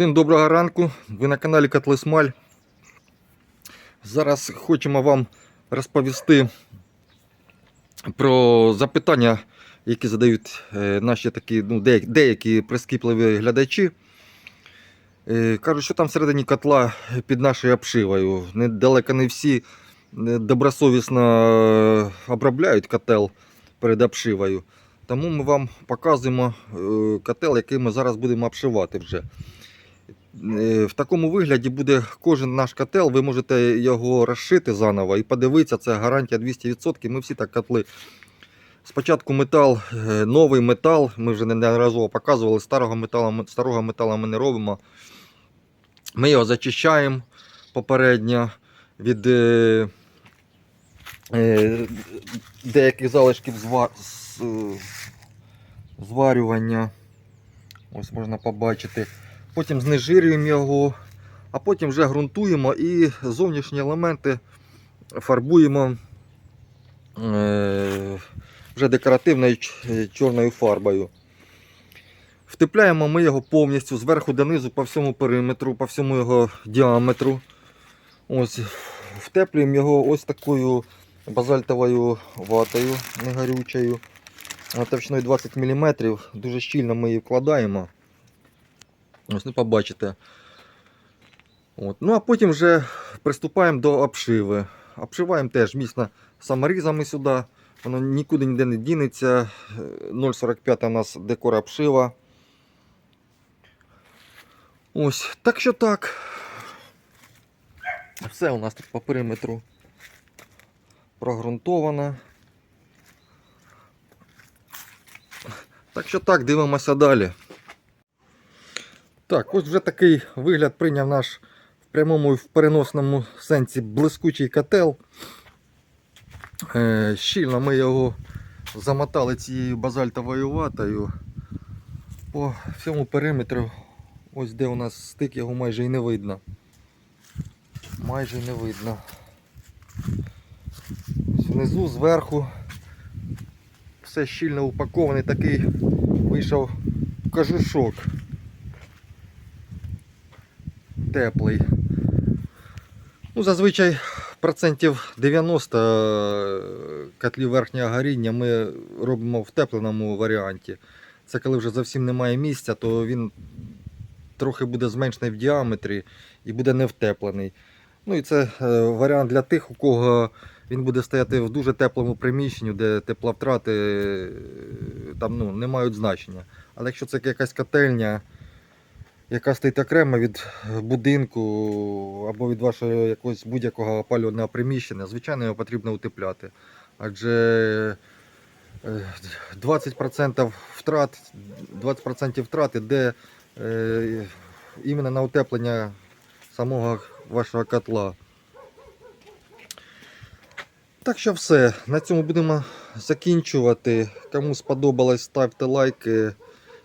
Всім доброго ранку. Ви на каналі Котли Смаль. Зараз хочемо вам розповісти про запитання, які задають е, наші такі, ну, деякі, прискіпливі глядачі. Е, Кажуть, що там всередині котла під нашою обшивою. Не- Далеко не всі е, добросовісно обробляють котел перед обшивою. Тому ми вам показуємо котел, який ми зараз будемо обшивати вже. Е, В такому вигляді буде кожен наш котел. Ви можете його розшити заново і подивитися, це гарантія 200%. Ми всі так котли. Спочатку метал, е, новий метал. Ми вже неодноразово показували, старого металу, старого металу ми не робимо. Ми його зачищаємо попередньо від е, е, деяких залишків зва, з, е, зварювання. Ось можна побачити. Потім знежирюємо його, а потім вже ґрунтуємо і зовнішні елементи фарбуємо е, вже декоративною чорною фарбою. Втепляємо ми його повністю зверху донизу по всьому периметру, по всьому його діаметру. Ось, втеплюємо його ось такою базальтовою ватою негорючою. Товщиною 20 мм. Дуже щільно ми її вкладаємо. Ось ну побачите. От. Ну а потім вже приступаємо до обшиви. Обшиваємо теж міцно саморізами сюди. Воно нікуди ніде не дінеться. Е, 0,45 у нас декор обшива. Ось, так що так. Все у нас тут по периметру прогрунтовано. Так що так, дивимося далі. Так, ось вже такий вигляд прийняв наш в прямому і в переносному сенсі блискучий котел. Е, щільно ми його замотали цією базальтовою ватою. По всьому периметру, ось де у нас стик, його майже і не видно. Майже не видно. Ось внизу, зверху, все щільно упакований, такий вийшов кожушок теплий. Ну, зазвичай процентів 90 котлів верхнього горіння ми робимо в тепленому варіанті. Це коли вже зовсім немає місця, то він трохи буде зменшений в діаметрі і буде не втеплений. Ну і це е, варіант для тих, у кого він буде стояти в дуже теплому приміщенні, де тепловтрати е, там, ну, не мають значення. Але якщо це якась котельня, яка стоїть окремо від будинку або від вашого якогось будь-якого опалювального приміщення, звичайно, його потрібно утепляти. Адже е, 20% втрат, 20% втрат іде е, іменно на утеплення самого вашого котла. Так що все. На цьому будемо закінчувати. Кому сподобалось, ставте лайки,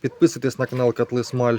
підписуйтесь на канал Котли Смаль.